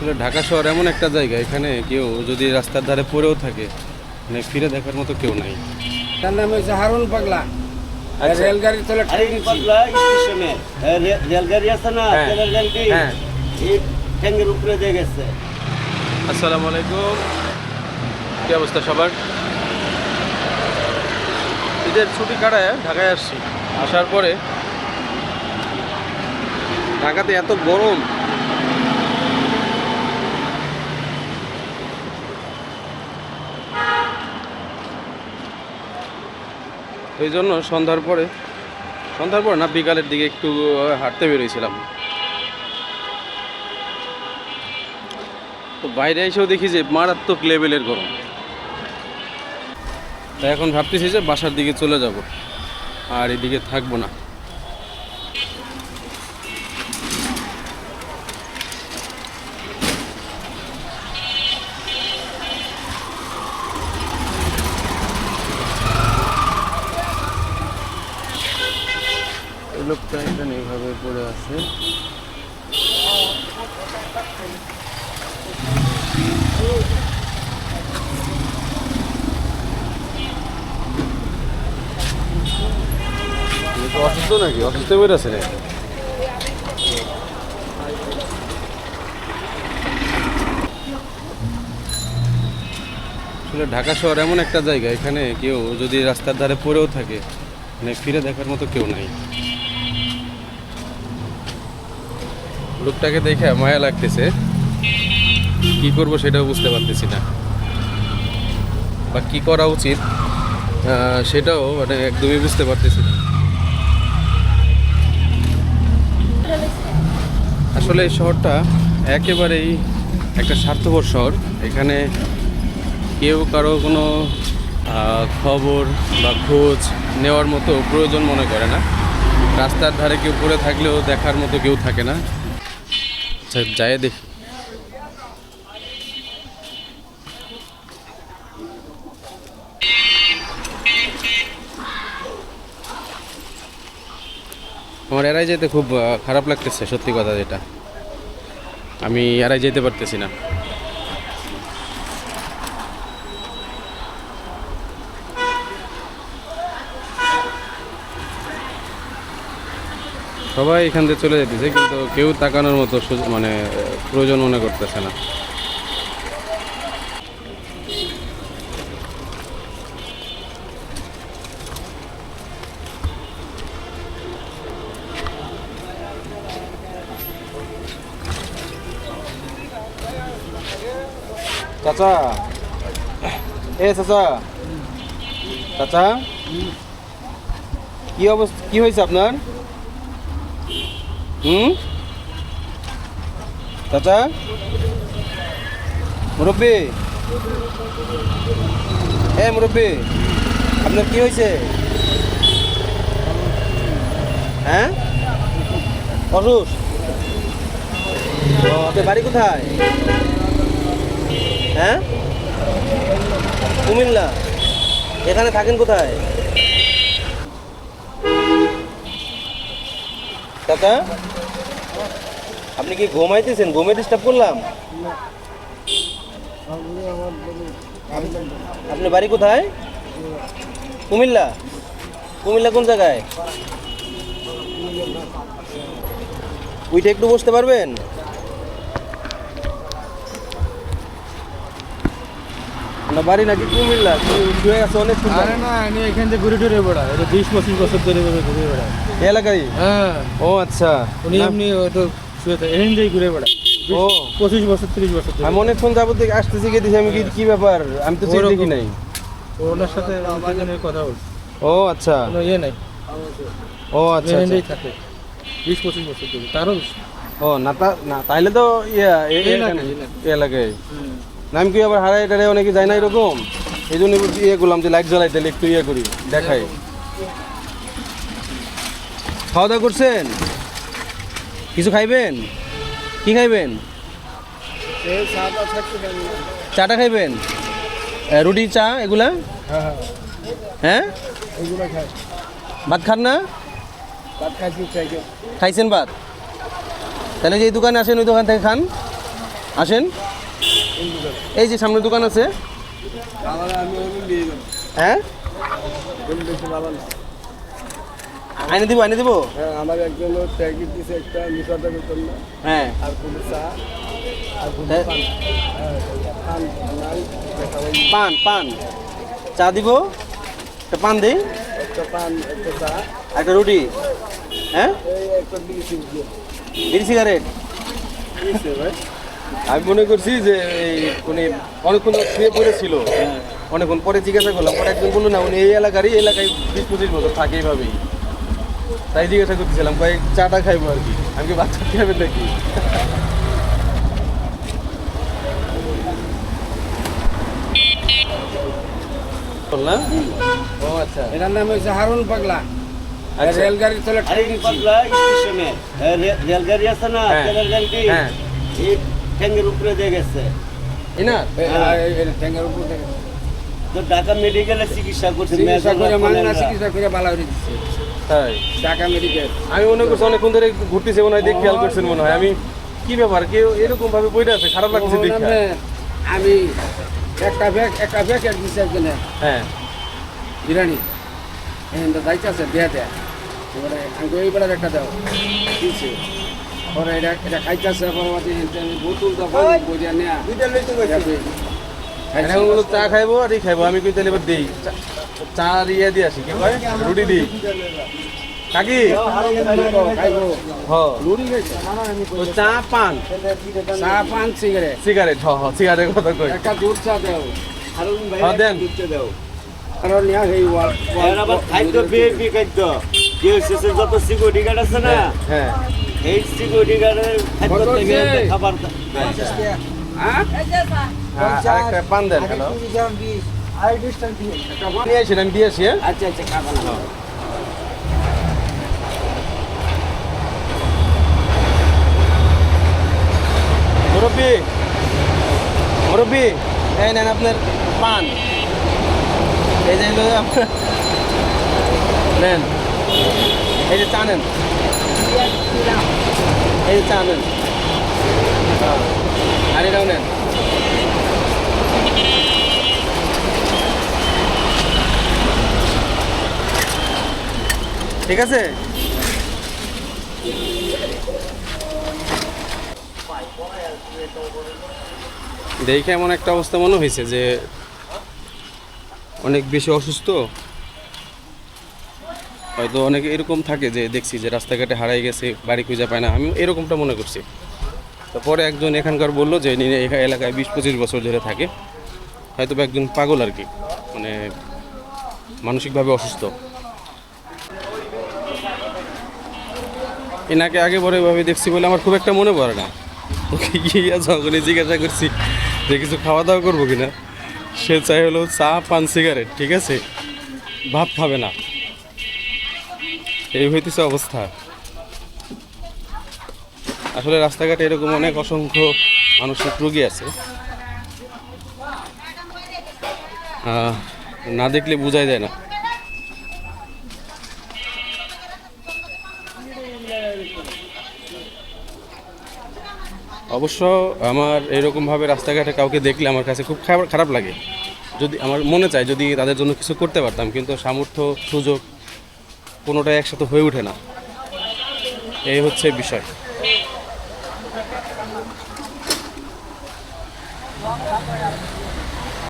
আসলে ঢাকা শহর এমন একটা জায়গা এখানে কেউ যদি রাস্তার ধারে পড়েও থাকে মানে ফিরে দেখার মতো কেউ নাই। তার নাম হচ্ছে হারুন পাগলা। আচ্ছা। রেলগাড়ি তোলা পাগলা স্টেশনে। রেলগাড়ি আছে না হ্যাঁ, তেলের হ্যাঁ। এই উপরে দিয়ে গেছে। আসসালামু আলাইকুম। কি অবস্থা সবার? ঈদের ছুটি কাটায় ঢাকায় আসছি। আসার পরে ঢাকাতে এত গরম এই জন্য সন্ধ্যার পরে সন্ধ্যার পরে না, বিকালের দিকে একটু হাঁটতে বেরিয়েছিলাম। তো বাইরে এসেও দেখি যে মারাত্মক লেভেলের গরম। তাই এখন ভাবতেছি যে বাসার দিকে চলে যাব, আর এদিকে থাকব না। লোকটা এখানে এইভাবে পড়ে আছে। অসুস্থ নাকি? অসুস্থ বের আছে আসলে ঢাকা শহর এমন একটা জায়গা, এখানে কেউ যদি রাস্তার ধারে পড়েও থাকে মানে ফিরে দেখার মতো কেউ নাই। লোকটাকে দেখে মায়া লাগতেছে। কি করব সেটাও বুঝতে পারতেছি না। বা কি করা উচিত সেটাও মানে একদমই বুঝতে পারতেছি না। আসলে এই শহরটা একেবারেই একটা স্বার্থপর শহর। এখানে কেউ কারও কোনো খবর বা খোঁজ নেওয়ার মতো প্রয়োজন মনে করে না। রাস্তার ধারে কেউ পড়ে থাকলেও দেখার মতো কেউ থাকে না। আচ্ছা যাই দেখি। আমার এরাই যেতে খুব খারাপ লাগতেছে, সত্যি কথা যেটা। আমি এরাই যেতে পারতেছি না। সবাই এখান থেকে চলে যেতেছে কিন্তু কেউ তাকানোর মতো মানে প্রয়োজন মনে করতেছে না। চাচা। এ চাচা। চাচা। কি অবস্থা কি হয়েছে আপনার? হুম? চাচা? মুরব্বী? এ মুরব্বী, আপনার কি হয়েছে? হ্যাঁ? অসুখ ও, আপনার বাড়ি কোথায়? হ্যাঁ? কুমিল্লা। এখানে থাকেন কোথায়? চাচা আপনি কি ঘুমাইতেছেন? ঘুমে ডিস্টার্ব করলাম? আপনি বাড়ি কোথায়? কুমিল্লা? কুমিল্লা কোন জায়গায়? উইটা একটু বসতে পারবেন? না বাড়ি নাকি কুমিল্লা শুয়ে আছে অনেক আরে না আমি এখান থেকে ঘুরে টুরে বেড়া এটা বিশ পঁচিশ বছর ধরে ঘুরে বেড়া এলাকায় হ্যাঁ। ও আচ্ছা। উনি এমনি হয়তো শুয়ে থাকে এখান থেকেই ঘুরে বেড়া ও। পঁচিশ বছর তিরিশ বছর আমি অনেকক্ষণ যাবত থেকে আসতেছি গেতেছি আমি কি কি ব্যাপার? আমি তো ওরকম। দেখি নাই। ওনার সাথে কথা বলছি। ও আচ্ছা। ইয়ে নাই। ও আচ্ছা এখান আচ্ছা। থাকে। বিশ পঁচিশ বছর ধরে তারও। ও না তা তাইলে তো ইয়া এলাকায়, এলাকায়। এই এলাকায় না আমি কি আবার হারাই টারাই অনেকে যায় না এরকম? এই জন্য ইয়ে করলাম যে লাইট জ্বলাই তাহলে একটু ইয়ে করি, দেখাই। খাওয়া দাওয়া করছেন? কিছু খাইবেন? কি খাইবেন? চাটা খাইবেন? রুটি, চা, এগুলা? হ্যাঁ? ভাত খান না? খাইছেন ভাত? তাহলে যে দোকানে আসেন, ওই দোকান থেকে খান। আসেন। এই যে সামনে দোকান আছে। হ্যাঁ? আইনে দিব আইনে দিব? হ্যাঁ আমার একজন ট্যাগি দিছে একটা বেতন না হ্যাঁ। আর কোনো চা আর হ্যাঁ। পান পান চা দিব? একটা পান দিই। একটা পান একটা চা। একটা রুটি। হ্যাঁ? একটা বিড়ি সিগারেট ভাই। আমি মনে করছি যে এই উনি অনেকক্ষণ শুয়ে পড়েছিল। অনেকক্ষণ পরে জিজ্ঞাসা করলাম পরে একজন বলল না উনি এই এলাকারই এলাকায় বিশ পঁচিশ বছর থাকে এইভাবেই। তাই জিজ্ঞাসা করতেছিলাম কয়েক চাটা খাইবো আর কি? আমি কি বাচ্চা খাবেন নাকি? বললাম ও আচ্ছা। এটার নাম হচ্ছে হারুন পাগলা। আচ্ছা। পাগলা স্টেশনে। রেলগাড়ি আছে না হ্যাঁ। হ্যাঁ। এই উপরে দিয়ে গেছে। এনার ট্যাঙ্গের উপর তো ঢাকা মেডিকেলে চিকিৎসা করছে চিকিৎসা করে মানে না। চিকিৎসা করে ভালো করে দিচ্ছে তাই? ঢাকা মেডিকেল। আমি মনে করছি অনেকক্ষণ ধরে ঘুরতেছে মনে হয় দেখে খেয়াল করছেন মনে হয়। আমি কি ব্যাপার? কেউ এরকম ভাবে বইটা আছে? খারাপ লাগছে দেখে। আমি একটা ব্যাগ একটা ব্যাগ এক দিচ্ছে একজনে হ্যাঁ। বিরিয়ানি। এখানটা যাইতে আছে দেয়া দেয়া। এবারে আমি একটা দাও। দিচ্ছে পরে এটা এটা খাইতেছে বোতল তো বইয়া নেয়া এখন চা খাইবো আর এই খাইবো আমি এবার দিই। চা- চা আর ইয়ে দিয়ে আসি কি কয়? রুটি দিই। কাকি? খাইবো হ। রুটি খাইছে? ও চা পান। চা পান সিগারেট। সিগারেট হ হ সিগারেট কথা কই। একটা দুধ চা দাও। হ্যাঁ, দেন। আর ওয়াল খাদ্য বিএপি খাদ্য যে শেষে যত সিকিউরিটি গার্ড আছে না হ্যাঁ। এই সিকিউরিটি গার্ডের খাদ্য থেকে? খাবার হ্যাঁ? হ্যাঁ, পান দেন হ্যালো হ্যাঁ আচ্ছা আচ্ছা মুরব্বি মুরব্বি। এই নেন আপনার পান। এই যে নেন। এই যে চা নেন। এই চা নেন ঠিক আছে? দেখে এমন একটা অবস্থা মনে হয়েছে যে অনেক বেশি অসুস্থ। হয়তো অনেকে এরকম থাকে যে দেখছি যে রাস্তাঘাটে হারাই গেছে, বাড়ি খুঁজে পায় না। আমি এরকমটা মনে করছি। তারপরে একজন এখানকার বলল যে এলাকায় বিশ পঁচিশ বছর ধরে থাকে। হয়তো একজন পাগল আর কি মানে মানসিকভাবে অসুস্থ। এনাকে আগে পরে এভাবে দেখছি বলে আমার খুব একটা মনে পড়ে না। ওকে গিয়ে যখনই জিজ্ঞাসা করছি যে, কিছু খাওয়া দাওয়া করব কিনা? সে চাই হলো চা, পান, সিগারেট, ঠিক আছে? ভাত খাবে না। এই হইতেছে অবস্থা। আসলে রাস্তাঘাটে এরকম অনেক অসংখ্য মানসিক রোগী আছে। না দেখলে বোঝাই যায় না। অবশ্য আমার এরকমভাবে রাস্তাঘাটে কাউকে দেখলে আমার কাছে খুব খারাপ লাগে। যদি আমার মনে চায় যদি তাদের জন্য কিছু করতে পারতাম, কিন্তু সামর্থ্য, সুযোগ কোনোটাই একসাথে হয়ে ওঠে না। এই হচ্ছে বিষয়।